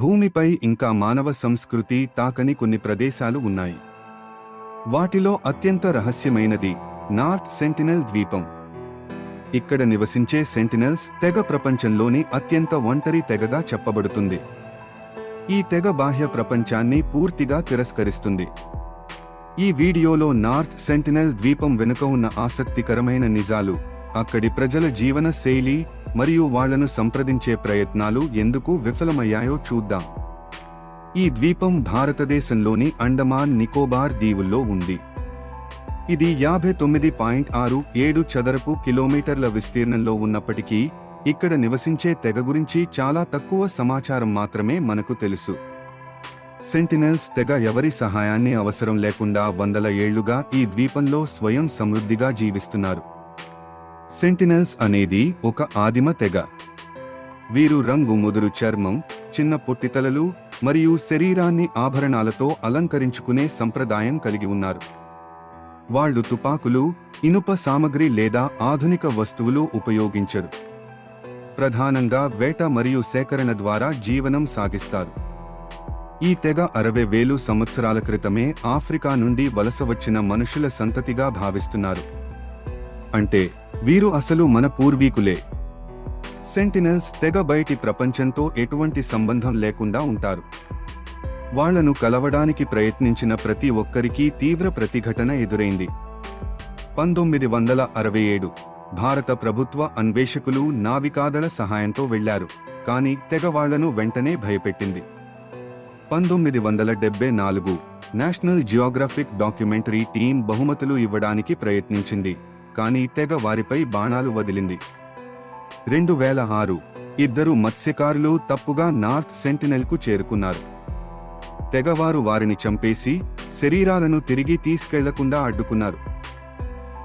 భూమిపై ఇంకా మానవ సంస్కృతి తాకని కొన్ని ప్రదేశాలు ఉన్నాయి. వాటిలో అత్యంత రహస్యమైనది నార్త్ సెంటినల్ ద్వీపం. ఇక్కడ నివసించే సెంటినల్స్ తెగ ప్రపంచంలోని అత్యంత ఒంటరి తెగగా చెప్పబడుతుంది. ఈ తెగ బాహ్య ప్రపంచాన్ని పూర్తిగా తిరస్కరిస్తుంది. ఈ వీడియోలో నార్త్ సెంటినల్ ద్వీపం వెనుక ఉన్న ఆసక్తికరమైన నిజాలు అక్కడి ప్రజల జీవన శైలి మరియు వాళ్ళను సంప్రదించే ప్రయత్నాలు ఎందుకు విఫలమయ్యాయో చూద్దాం. ఈ ద్వీపం భారతదేశంలోని అండమాన్ నికోబార్ దీవుల్లో ఉంది. ఇది యాభై తొమ్మిది పాయింట్ ఆరు ఏడు చదరపు కిలోమీటర్ల విస్తీర్ణంలో ఉన్నప్పటికీ ఇక్కడ నివసించే తెగ గురించి చాలా తక్కువ సమాచారం మాత్రమే మనకు తెలుసు. సెంటినెల్స్ తెగ ఎవరి సహాయాన్ని అవసరం లేకుండా వందల ఏళ్ళుగా ఈ ద్వీపంలో స్వయం సమృద్ధిగా జీవిస్తున్నారు. సెంటినెల్స్ అనేది ఒక ఆదిమ తెగ. వీరు రంగు ముదురు చర్మం చిన్న పొట్టితలలు మరియు శరీరాన్ని ఆభరణాలతో అలంకరించుకునే సంప్రదాయం కలిగి ఉన్నారు. వాళ్ళు తుపాకులు ఇనుప సామగ్రి లేదా ఆధునిక వస్తువులు ఉపయోగించరు. ప్రధానంగా వేట మరియు సేకరణ ద్వారా జీవనం సాగిస్తారు. ఈ తెగ అరవై వేలు సంవత్సరాల క్రితమే ఆఫ్రికా నుండి వలస వచ్చిన మనుషుల సంతతిగా భావిస్తున్నారు. అంటే వీరు అసలు మన పూర్వీకులే. సెంటినల్స్ తెగ బయటి ప్రపంచంతో ఎటువంటి సంబంధం లేకుండా ఉంటారు. వాళ్ళను కలవడానికి ప్రయత్నించిన ప్రతి ఒక్కరికి తీవ్ర ప్రతిఘటన ఎదురైంది. పంతొమ్మిది వందల అరవై ఏడు భారత ప్రభుత్వ అన్వేషకులు నావికాదళ సహాయంతో వెళ్ళారు కానీ తెగ వాళ్ళను వెంటనే భయపెట్టింది. పంతొమ్మిది వందల డెబ్బై నాలుగు నేషనల్ జియోగ్రఫిక్ డాక్యుమెంటరీ టీం బహుమతులు ఇవ్వడానికి ప్రయత్నించింది. కానీ తెగ వారిపై బాణాలు వదిలింది. రెండు వేల ఆరు ఇద్దరు మత్స్యకారులు తప్పుగా నార్త్ సెంటినెల్కు చేరుకున్నారు. తెగవారు వారిని చంపేసి శరీరాలను తిరిగి తీసుకెళ్ళకుండా అడ్డుకున్నారు.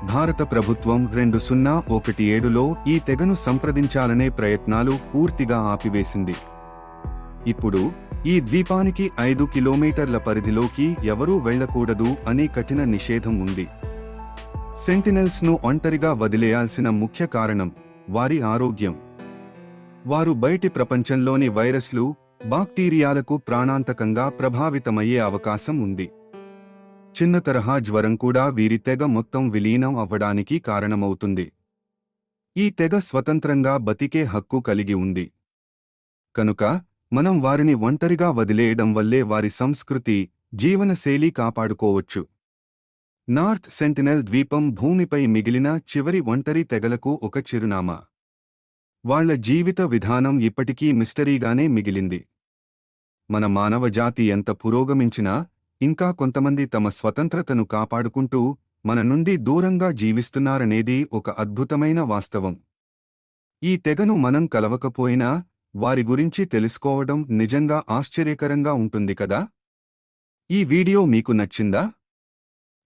భారత ప్రభుత్వం రెండు సున్నా ఒకటి ఏడులో ఈ తెగను సంప్రదించాలనే ప్రయత్నాలు పూర్తిగా ఆపివేసింది. ఇప్పుడు ఈ ద్వీపానికి ఐదు కిలోమీటర్ల పరిధిలోకి ఎవరూ వెళ్ళకూడదు అనే కఠిన నిషేధం ఉంది. సెంటినెల్స్ను ఒంటరిగా వదిలేయాల్సిన ముఖ్య కారణం వారి ఆరోగ్యం. వారు బయటి ప్రపంచంలోని వైరస్లు బాక్టీరియాలకు ప్రాణాంతకంగా ప్రభావితమయ్యే అవకాశం ఉంది. చిన్న తరహా జ్వరం కూడా వీరి తెగ మొత్తం విలీనం అవ్వడానికి కారణమవుతుంది. ఈ తెగ స్వతంత్రంగా బతికే హక్కు కలిగి ఉంది. కనుక మనం వారిని ఒంటరిగా వదిలేయడం వల్లే వారి సంస్కృతి జీవనశైలి కాపాడుకోవచ్చు. నార్త్ సెంటినెల్ ద్వీపం భూమిపై మిగిలిన చివరి ఒంటరి తెగలకు ఒక చిరునామా. వాళ్ళ జీవిత విధానం ఇప్పటికీ మిస్టరీగానే మిగిలింది. మన మానవ జాతి ఎంత పురోగమించినా ఇంకా కొంతమంది తమ స్వతంత్రతను కాపాడుకుంటూ మన నుండి దూరంగా జీవిస్తున్నారనేది ఒక అద్భుతమైన వాస్తవం. ఈ తెగను మనం కలవకపోయినా వారి గురించి తెలుసుకోవడం నిజంగా ఆశ్చర్యకరంగా ఉంటుంది కదా? ఈ వీడియో మీకు నచ్చిందా?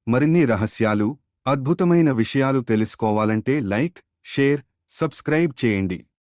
మరిన్ని రహస్యాలు అద్భుతమైన విషయాలు తెలుసుకోవాలంటే లైక్ షేర్ సబ్స్క్రైబ్ చేయండి.